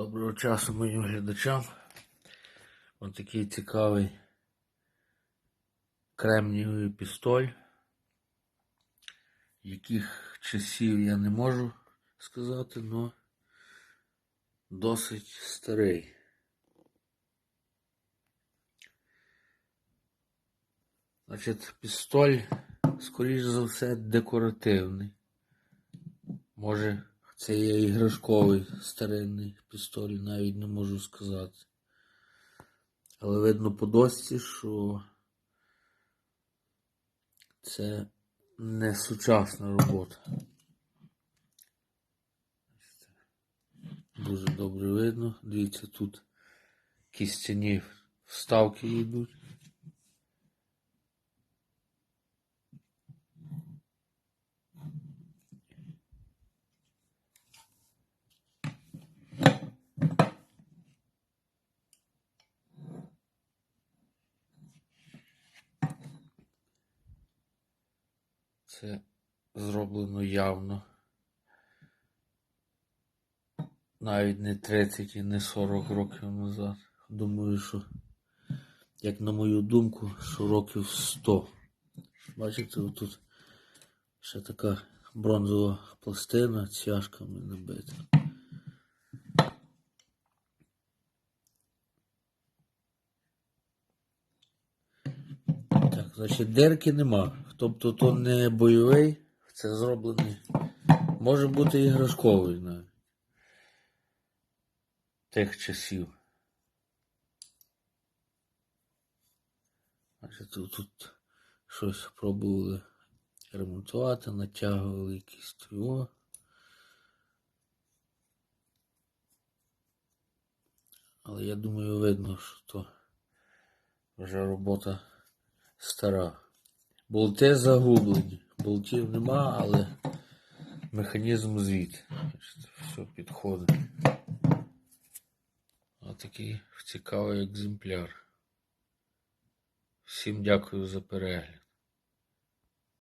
Доброго часу моїм глядачам. Ось такий цікавий кремнієвий пістоль. Яких часів я не можу сказати, але досить старий. Значить, пістоль, скоріш за все, декоративний. Може, це є іграшковий старинний пістоль, навіть не можу сказати. Але видно по досці, що це не сучасна робота. Дуже добре видно. Дивіться, тут кістяні вставки йдуть. Це зроблено явно. Навіть не 30 і не 40 років назад. Думаю, що, як на мою думку, що років 100. Бачите, тут ще така бронзова пластина цяжками набита. Так, значить, дерки нема. Тобто то не бойовий, це зроблений. Може бути іграшковий навіть. Тих часів. Тут, тут щось пробували ремонтувати, натягували якісь його. Але я думаю, видно, що то вже робота стара. Болти загублені. Болтів нема, але механізм звід. Все підходить. Отакий цікавий екземпляр. Всім дякую за перегляд.